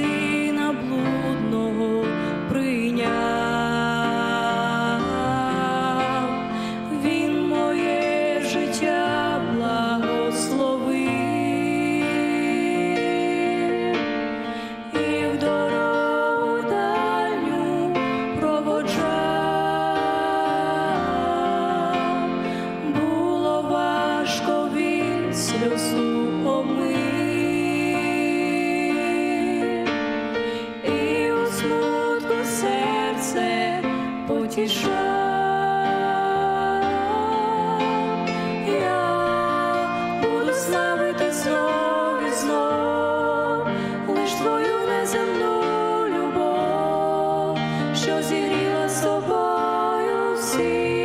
see. Тіша я буду славити знов і знов лиш твою неземну любов, що зігріла собою всі,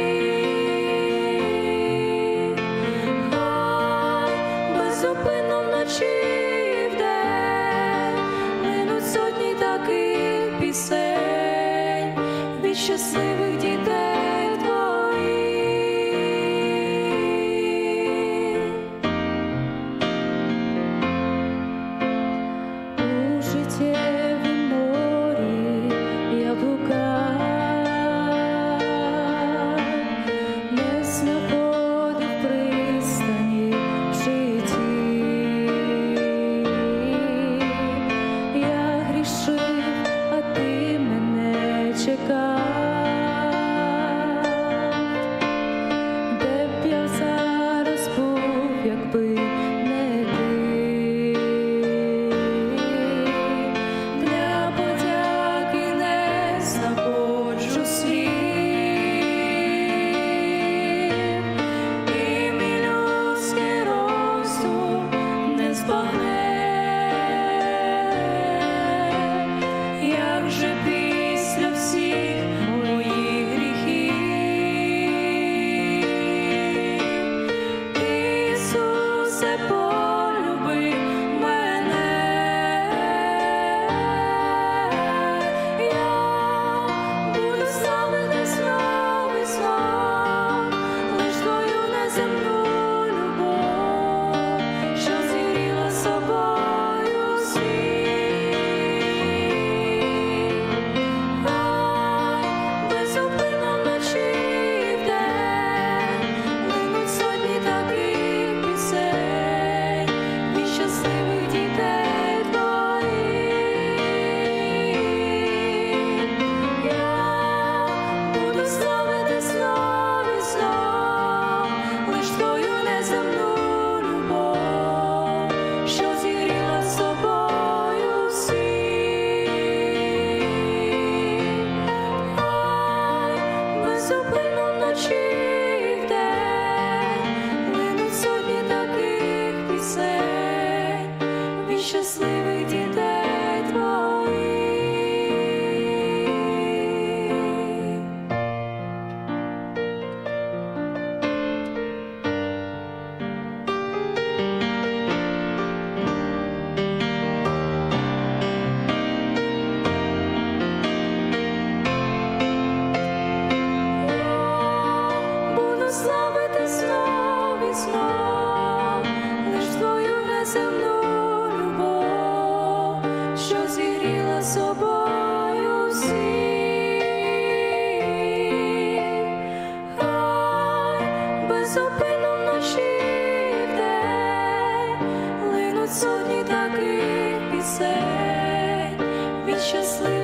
хай безупинно вночі і вдень сотні таких пісень від щасливих. preciously